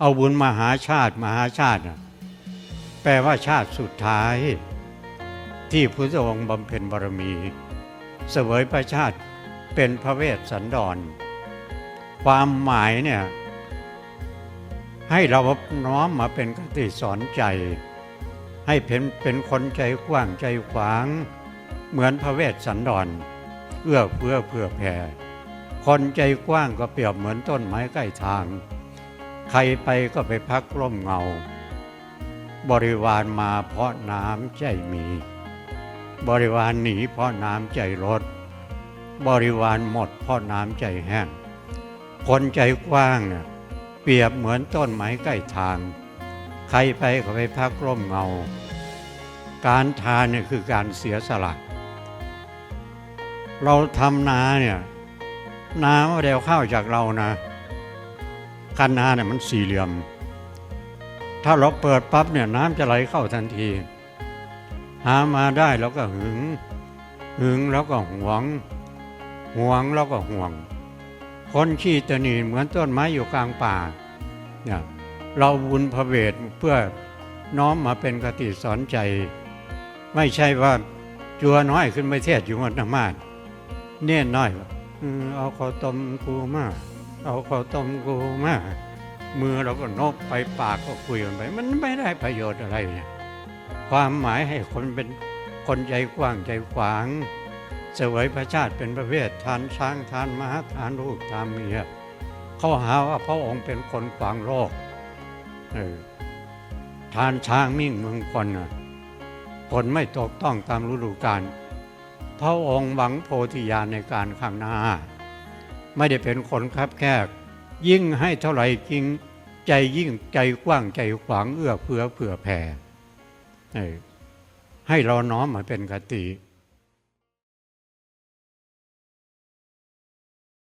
เอาบุญมหาชาติมหาชาติ แปลว่าชาติสุดท้าย ที่พุทธองค์บำเพ็ญบารมี เสวยพระชาติเป็นพระเวสสันดร ความหมายเนี่ย ให้เราน้อมมาเป็นคติสอนใจ ให้เป็นเป็นคนใจกว้างใจขวาง เหมือนพระเวสสันดรเอื้อเฟื้อเผื่อแผ่คนใจกว้างก็เปรียบเหมือนต้นไม้ใกล้ทาง ใครไปก็ไปพักร่มเงา บริวารมาเพราะน้ำใจมี บริวารหนีเพราะน้ำใจลดบริวารหมดเพราะน้ำใจแห้ง คนใจกว้างน่ะเปรียบเหมือนต้นไม้ใกล้ทาง ใครไปก็ไปพักร่มเงา การทานเนี่ยคือการเสียสละ เราทำนาเนี่ยนาไม่ได้เอาข้าวจากเรานะ คันนาเนี่ยมันสี่เหลี่ยม ถ้าเราเปิดปั๊บเนี่ยน้ำจะไหลเข้าทันที หามาได้แล้วก็หึง หึงแล้วก็หวง หวงแล้วก็ห่วง คนขี้ตะนีเหมือนต้นไม้อยู่กลางป่าเนี่ยเราบุญพระเวทเพื่อน้อมมาเป็นกติสอนใจ ไม่ใช่ว่าจัวน้อยขึ้นไปเทศอยู่วันธรรมาสเน่นน้อยเออเอาข้าวต้มกูมา เอาข้าวต้มกูมามือเราก็นบไปปากก็คุยกันไป มันไม่ได้ประโยชน์อะไรเนี่ยความหมายให้คนเป็นคนใจกว้างใจขวางเสวยพระชาติเป็นประเภททานช้างทานม้าทานลูกทานเมียเขาหาว่าพระองค์เป็นคนขวางโลกเออทานช้างมิ่งเมืองคนน่ะผลไม่ตกต้องตามฤดูกาลพระองค์หวังโพธิญาณในการข้างหน้า ไม่ได้เป็นคนคับแคบยิ่งให้เท่าไหร่จริงใจยิ่งใจกว้างใจขวางเอื้อเฟื้อเผื่อแผ่ให้เราน้อมมาเป็นกติ